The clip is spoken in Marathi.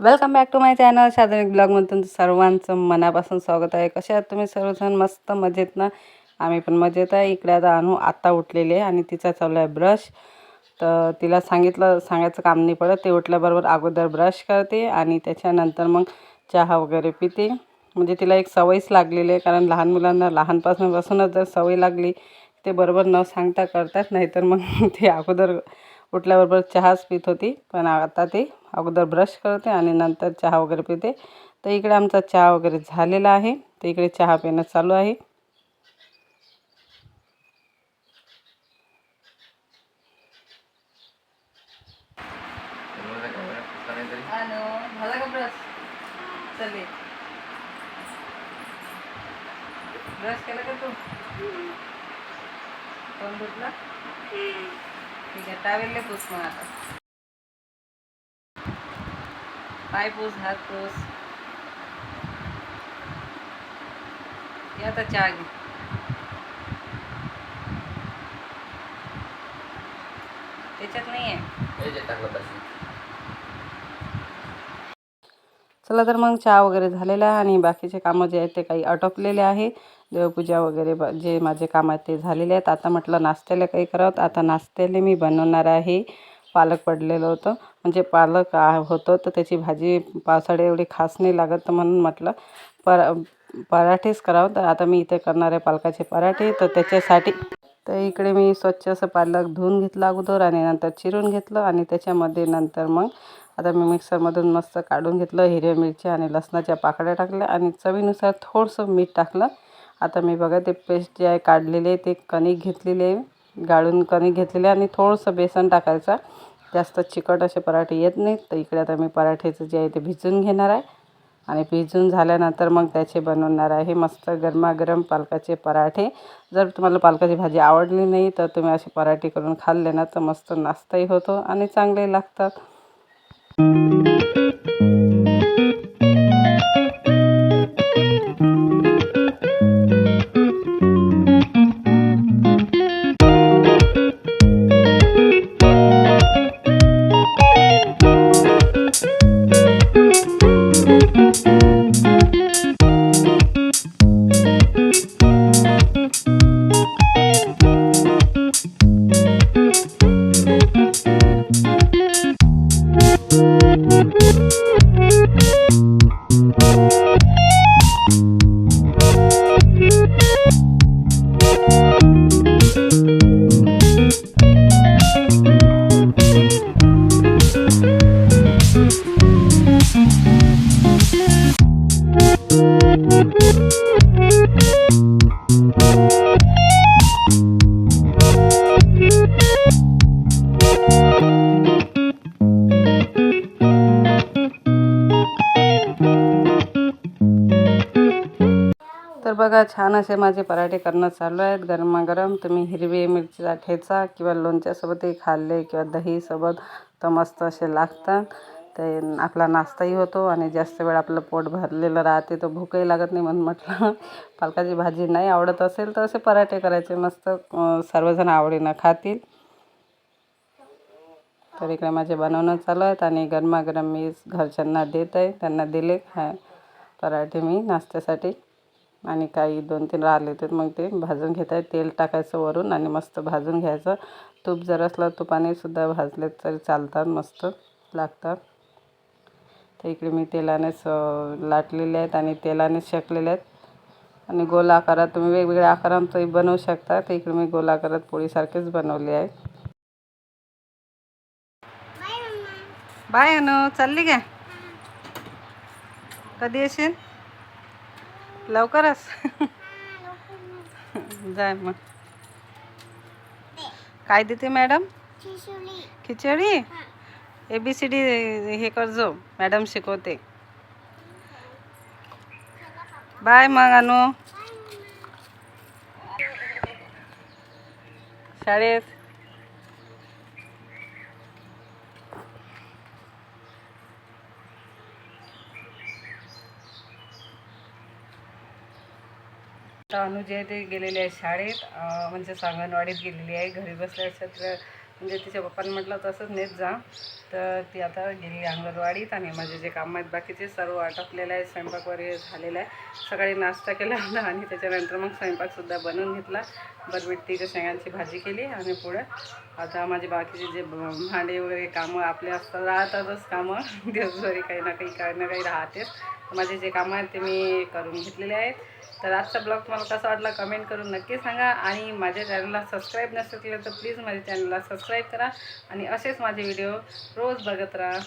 Welcome back to my channel शादनिक ब्लॉगमध्ये तुमचं सर्वांचं मनापासून स्वागत आहे. कसे आहात तुम्ही? सर्वजण मस्त मजेत ना? आम्ही पण मजेत आहे. इकडे आता अनु आत्ता उठलेली आहे आणि तिचा चालू आहे ब्रश तर तिला सांगितलं सांगायचं काम नाही पडत. ते उठल्याबरोबर अगोदर ब्रश करते आणि त्याच्यानंतर मग चहा वगैरे पिते. म्हणजे तिला एक सवयच लागलेली आहे कारण लहान मुलांना लहानपासूनपासूनच जर सवय लागली ते बरोबर न सांगता करतात. नाहीतर मग ते अगोदर उठल्याबरोबर चहाच पित होती पण आता ते अगोदर ब्रश करते आणि नंतर चहा वगैरे पिते. तर इकडे आमचा चहा वगैरे झालेला आहे. तर इकडे चहा पिणं चालू आहे. ब्रश? चले. ब्रश केला का तू? कोण धुतला? ठीक आहे टावेलले पूस मग आता. पाय पूस हात पूस. या आता चहा घे. त्याच्यात नाही आहे चला तर मग चहा वगैरे झालेला आहे आणि बाकीचे कामं जे आहेत ते काही आटोपलेले आहे. देवपूजा वगैरे ब जे माझे काम आहेत ते झालेले आहेत. आता म्हटलं नाश्त्याला काही करावं आता नाश्त्याला मी बनवणार आहे. पालक पडलेलं होतं. म्हणजे पालक होतं तर त्याची भाजी पावसाळ्या एवढी खास नाही लागत तर म्हणून म्हटलं पर पराठेच करावं तर आता मी इथे करणार आहे पालकाचे पराठे. तर त्याच्यासाठी तर इकडे मी स्वच्छ असं पालक धुवून घेतलं अगोदर आणि नंतर चिरून घेतलं आणि त्याच्यामध्ये नंतर मग आता मी मिक्सरमधून मस्त काढून घेतलं हिरव्या मिरच्या आणि लसणाच्या पाकळ्या टाकल्या आणि चवीनुसार थोडंसं मीठ टाकलं. आता मी बघा ते पेस्ट जे आहे काढलेले ते कणिक घेतलेले गाळून कणिक घेतलेले आणि थोडंसं बेसन टाकायचं. जास्त चिकट असे पराठे येत नाहीत. तर इकडे आता मी पराठेचं जे आहे ते भिजून घेणार आहे. आणि भिजून झाल्यानंतर मग त्याचे बनवणार आहे मस्त गरमागरम पालकाचे पराठे. जर तुम्हाला पालकाची भाजी आवडली नाही तर तुम्ही असे पराठे करून खाल्ले ना तर मस्त नाश्ताही होतो आणि चांगले लागतात. तर बघा छान असे माझे पराठे करणं चालू आहेत. गरमागरम तुम्ही हिरवी मिरचीचा ठेचा किंवा लोणच्यासोबतही खाल्ले किंवा दहीसोबत तर मस्त असे लागतात. ते आपला नाश्ताही होतो आणि जास्त वेळ आपलं पोट भरलेलं राहते तर भूकही लागत नाही म्हणून म्हटलं. पालकाची भाजी नाही आवडत असेल तर असे पराठे करायचे. मस्त सर्वजण आवडीनं खातील. तर इकडे माझे बनवणं चालू आहेत आणि गरमागरम मी घरच्यांना देत आहे. त्यांना दिले खा पराठे मी नाश्त्यासाठी. आणि काही दोन तीन राहिले तर मग ते भाजून घेत आहे तेल टाकायचं वरून आणि मस्त भाजून घ्यायचं. तूप जर असलं तुपाने सुद्धा भाजले तरी चालतात मस्त लागतात. तर इकडे मी तेलानेच लाटलेले आहेत आणि तेलानेच शेकलेले आहेत. आणि गोल आकारात तुम्ही वेगवेगळ्या आकारात बनवू शकता. तर इकडे मी गोल आकारात पोळीसारखेच बनवले आहे. बाय अनु. चालली काय? कधी येशील? लवकरच. जाय मग. काय देते मॅडम? खिचडी. ए बी सी डी हे करजो मॅडम शिकवते. बाय मग अनु. शाळेत. आता अनु आहे ते गेलेले आहे शाळेत. म्हणजे सांगणवाडीत गेलेली आहे. घरी बसल्या तर म्हणजे तिच्या पप्पांनी म्हटलं तसंच नेत जा. तर ती आता गेली अंगणवाडीत आणि माझे जे काम आहेत बाकीचे सर्व अटकलेलं आहे. स्वयंपाक वगैरे झालेला आहे. सकाळी नाश्ता केला होता आणि त्याच्यानंतर मग स्वयंपाकसुद्धा बनवून घेतला. बरबिट्टीच्या शेंगांची भाजी केली आणि पुढे आता माझे बाकीचे जे भांडे वगैरे कामं आपले असतात राहतातच कामं. दिवसभरी काही ना काही काही ना काही राहतेच. माझे जे कामं आहेत ते मी करून घेतलेले आहेत. तर आजचा ब्लॉग तुम्हाला कसा वाटला कमेंट करून नक्की सांगा आणि माझ्या चॅनलला सबस्क्राईब नसेल केलं तर प्लीज माझ्या चॅनलला सबस्क्राईब करा आणि असेच माझे व्हिडिओ रोज बघत राहा.